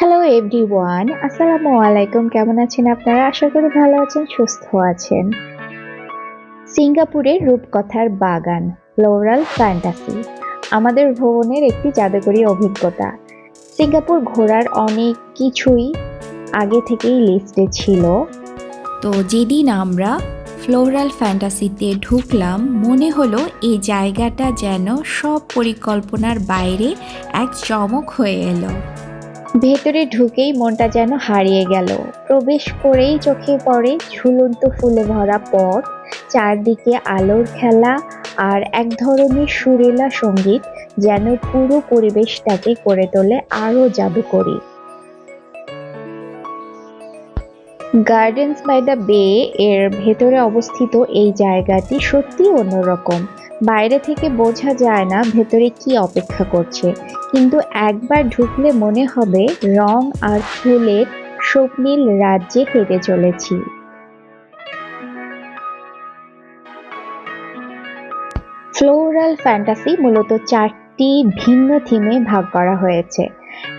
Hello every one আসসালামু আলাইকুম কেমন আছেন আপনারা? আশা করি ভালো আছেন, সুস্থ আছেন। সিঙ্গাপুরের রূপকথার বাগান ফ্লোরাল ফ্যান্টাসি আমাদের ভ্রমণের একটি জাদুকরী অভিজ্ঞতা। সিঙ্গাপুর ঘোরার অনেক কিছুই আগে থেকেই লিস্টে ছিল। তো যেদিন আমরা ফ্লোরাল ফ্যান্টাসিতে ঢুকলাম, মনে হলো এই জায়গাটা যেন সব পরিকল্পনার বাইরে এক চমক হয়ে এলো। ভেতরে ঢুকেই মনটা যেন হারিয়ে গেল। প্রবেশ করেই চোখে পড়ে ঝুলন্ত ফুলে ভরা পথ, চারদিকে আলোর খেলা আর এক ধরনের সুরেলা সংগীত যেন পুরো পরিবেশটাকে করে তোলে আরও জাদুকরী। গার্ডেন্স বাই দ্য বে এর ভেতরে অবস্থিত এই জায়গাটি সত্যি অন্যরকম। বাইরে থেকে বোঝা যায় না ভেতরে কি অপেক্ষা করছে। কিন্তু একবার ঢুকলে মনে হবে রং আর ফুলের স্বপ্নীল রাজ্যে হেঁটে চলেছি। ফ্লোরাল ফ্যান্টাসি মূলত চারটি ভিন্ন থিমে ভাগ করা হয়েছে।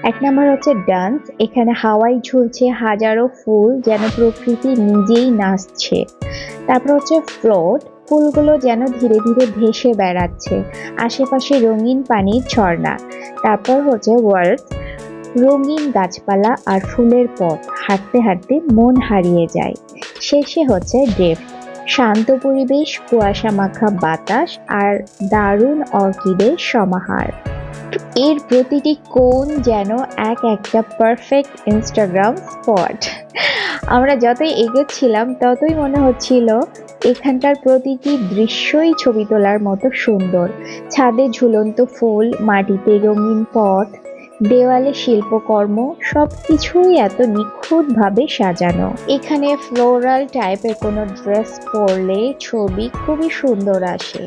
এক নম্বর হচ্ছে ডান্স এখানে হাওয়াই ঝুলছে, হাজারো ফুল যেন প্রকৃতি নিজেই নাচছে। তারপর হচ্ছে ফ্লোট ফুলগুলো যেন ধীরে ধীরে ভেসে বেড়াচ্ছে। আশেপাশে রঙিন পানির ঝর্ণা। তারপর হচ্ছে ওয়ার্ল্ড রঙিন গাছপালা আর ফুলের পথ। হাঁটতে হাঁটতে মন হারিয়ে যায়। শেষে হচ্ছে ডেফ শান্ত পরিবেশ কুয়াশা মাখা বাতাস আর দারুণ অর্কিডের সমাহার। এর প্রতিটি কোণ যেন এক একটা পারফেক্ট ইনস্টাগ্রাম স্পট আমরা যতই এগোচ্ছিলাম, ততই মনে হচ্ছিল এখানকার প্রতিটি দৃশ্যই ছবি তোলার মতো সুন্দর। ছাদে ঝুলন্ত ফুল, মাটিতে রঙিন পথ দেওয়ালে শিল্পকর্ম, সবকিছুই এত নিখুঁতভাবে সাজানো। এখানে ফ্লোরাল টাইপের কোনো ড্রেস পরলে ছবি খুবই সুন্দর আসে।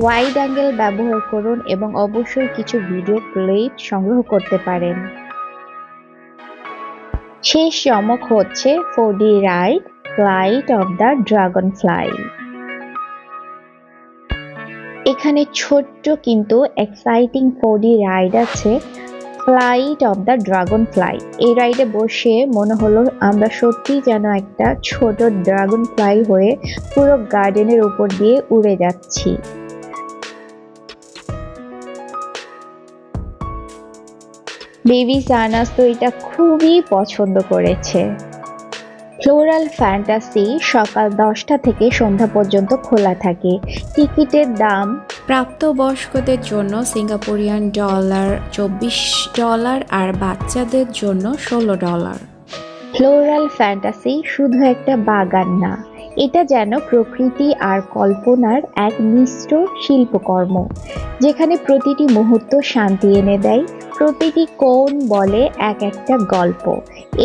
ওয়াইড অ্যাঙ্গেল ব্যবহার করুন এবং অবশ্যই কিছু ভিডিও ক্লিপ সংগ্রহ করতে পারেন। শেষ চমক হচ্ছে foodie ride flight of the dragonfly এখানে ছোট্ট কিন্তু এক্সাইটিং ফোডি রাইড আছে। Flight of the dragonfly এই রাইডে বসে মনে হলো আমরা সত্যি যেন একটা ছোট ড্রাগন ফ্লাই হয়ে পুরো গার্ডেনের উপর দিয়ে উড়ে যাচ্ছি। বেবি সানাস তো এটা খুবই পছন্দ করেছে। ফ্লোরাল ফ্যান্টাসি সকাল দশটা থেকে সন্ধ্যা পর্যন্ত খোলা থাকে। টিকিটের দাম প্রাপ্তবয়স্কদের জন্য সিঙ্গাপুরিয়ান ডলার চব্বিশ ডলার আর বাচ্চাদের জন্য ষোলো ডলার। ফ্লোরাল ফ্যান্টাসি শুধু একটা বাগান না, এটা যেন প্রকৃতি আর কল্পনার এক মিশ্র শিল্পকর্ম, যেখানে প্রতিটি মুহূর্ত শান্তি এনে দেয়, প্রতিটি কোণ বলে এক একটা গল্প।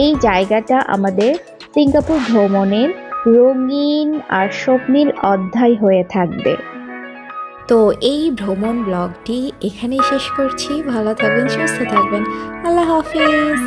এই জায়গাটা আমাদের সিঙ্গাপুর ভ্রমণের রঙিন আর স্বপ্নীল অধ্যায় হয়ে থাকবে। তো এই ভ্রমণ ব্লগটি এখানেই শেষ করছি। ভালো থাকবেন সুস্থ থাকবেন। আল্লাহ হাফিজ।